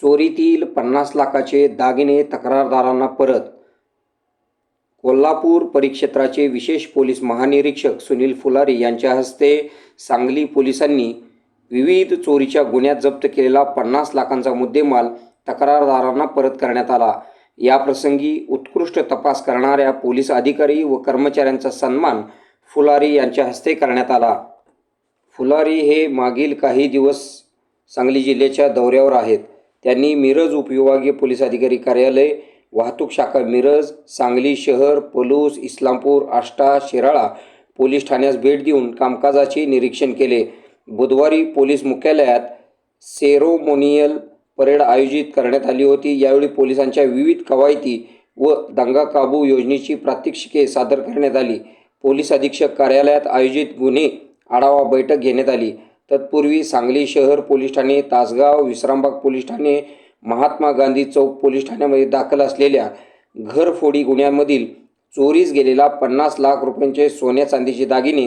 चोरीतील पन्नास लाखाचे दागिने तक्रारदारांना परत. कोल्हापूर परिक्षेत्राचे विशेष पोलीस महानिरीक्षक सुनील फुलारी यांच्या हस्ते सांगली पोलिसांनी विविध चोरीच्या गुन्ह्यात जप्त केलेला पन्नास लाखांचा मुद्देमाल तक्रारदारांना परत करण्यात आला. याप्रसंगी उत्कृष्ट तपास करणाऱ्या पोलीस अधिकारी व कर्मचाऱ्यांचा सन्मान फुलारी यांच्या हस्ते करण्यात आला. फुलारी हे मागील काही दिवस सांगली जिल्ह्याच्या दौऱ्यावर आहेत. त्यांनी मिरज उपविभागीय पोलीस अधिकारी कार्यालय वाहतूक शाखा मिरज सांगली शहर पलूस इस्लामपूर आष्टा शिराळा पोलीस ठाण्यास भेट देऊन कामकाजाचे निरीक्षण केले. बुधवारी पोलीस मुख्यालयात सेरोमोनियल परेड आयोजित करण्यात आली होती. यावेळी पोलिसांच्या विविध कवायती व दंगा काबू योजनेची प्रात्यक्षिके सादर करण्यात आली. पोलीस अधीक्षक कार्यालयात आयोजित गुन्हे आढावा बैठक घेण्यात आली. तत्पूर्वी सांगली शहर पोलीस ठाणे तासगाव विश्रामबाग पोलीस ठाणे महात्मा गांधी चौक पोलीस ठाण्यामध्ये दाखल असलेल्या घरफोडी गुन्ह्यामधील चोरीस गेलेला पन्नास लाख रुपयांचे सोन्या चांदीचे दागिने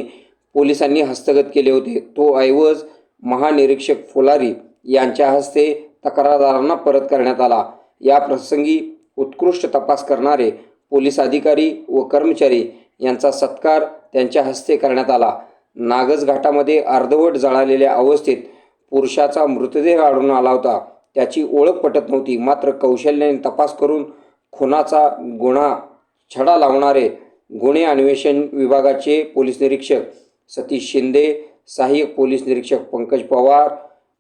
पोलिसांनी हस्तगत केले होते. तो ऐवज महानिरीक्षक फुलारी यांच्या हस्ते तक्रारदारांना परत करण्यात आला. या प्रसंगी उत्कृष्ट तपास करणारे पोलीस अधिकारी व कर्मचारी यांचा सत्कार त्यांच्या हस्ते करण्यात आला. नागज घाटामध्ये अर्धवट जळालेल्या अवस्थेत पुरुषाचा मृतदेह आढळून आला होता. त्याची ओळख पटत नव्हती. मात्र कौशल्याने तपास करून खुनाचा गुन्हा छडा लावणारे गुन्हे अन्वेषण विभागाचे पोलीस निरीक्षक सतीश शिंदे सहाय्यक पोलीस निरीक्षक पंकज पवार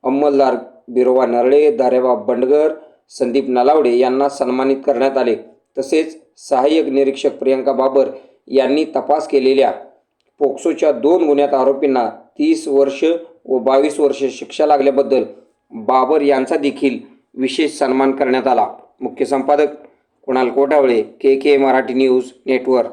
अंमलदार बिरोबा नरळे दारेबा बंडगर संदीप नलावडे यांना सन्मानित करण्यात आले. तसेच सहाय्यक निरीक्षक प्रियंका बाबर यांनी तपास केलेल्या पोक्सोच्या दोन गुन्ह्यात आरोपींना तीस वर्ष व बावीस वर्ष शिक्षा लागल्याबद्दल बाबर यांचा देखील विशेष सन्मान करण्यात आला. मुख्य संपादक Kunal Kotawale K K Marathi news network.